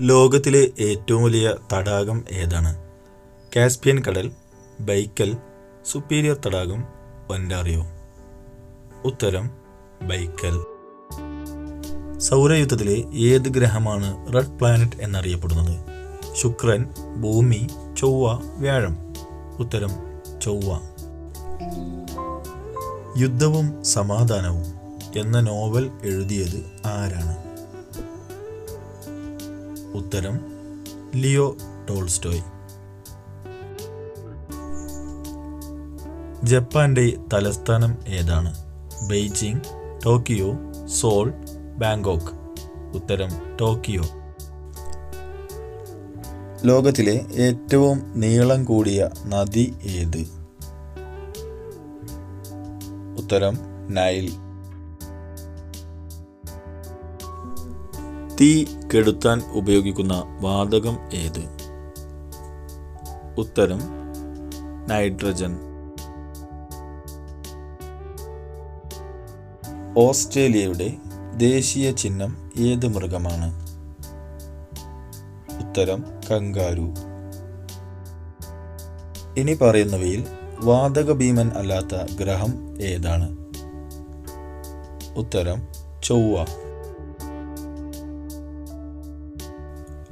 ലോകത്തിലെ ഏറ്റവും വലിയ തടാകം ഏതാണ്? കാസ്പിയൻ കടൽ ബൈക്കൽ സുപ്പീരിയർ തടാകം ഒൻഡാറിയോ ഉത്തരം ബൈക്കൽ. സൗരയുദ്ധത്തിലെ ഏത് ഗ്രഹമാണ് റെഡ് പ്ലാനറ്റ് എന്നറിയപ്പെടുന്നത്? ശുക്രൻ ഭൂമി ചൊവ്വ വ്യാഴം. ഉത്തരം ചൊവ്വ. യുദ്ധവും സമാധാനവും എന്ന നോവൽ എഴുതിയത് ആരാണ്? ഉത്തരം ലിയോ ടോൾസ്റ്റോയ്. ജപ്പാന്റെ തലസ്ഥാനം ഏതാണ്? Beijing Tokyo Seoul Bangkok. ഉത്തരം ടോക്കിയോ. ലോകത്തിലെ ഏറ്റവും നീളം കൂടിയ നദി ഏത്? ഉത്തരം നൈൽ. തീ കെടുത്താൻ ഉപയോഗിക്കുന്ന വാതകം ഏത്? ഉത്തരം നൈട്രജൻ. ഓസ്ട്രേലിയയുടെ ദേശീയ ചിഹ്നം ഏത് മൃഗമാണ്? ഉത്തരം കങ്കാരു. ഇനി പറയുന്നവയിൽ വാതക ഭീമൻ അല്ലാത്ത ഗ്രഹം ഏതാണ്? ഉത്തരം ചൊവ്വ.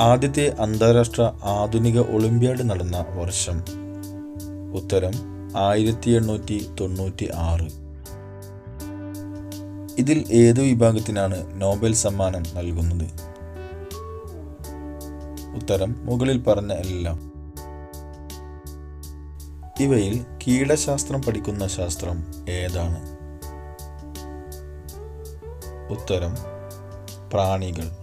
ആദ്യത്തെ അന്താരാഷ്ട്ര ആധുനിക ഒളിമ്പ്യാഡ് നടന്ന വർഷം. ഉത്തരം ആയിരത്തി എണ്ണൂറ്റി തൊണ്ണൂറ്റി ആറ് ഇതിൽ ഏത് വിഭാഗത്തിനാണ് നോബൽ സമ്മാനം നൽകുന്നത്. ഉത്തരം മുകളിൽ പറഞ്ഞ എല്ലാം. ഇവയിൽ കീടശാസ്ത്രം പഠിക്കുന്ന ശാസ്ത്രം ഏതാണ്? ഉത്തരം പ്രാണികൾ.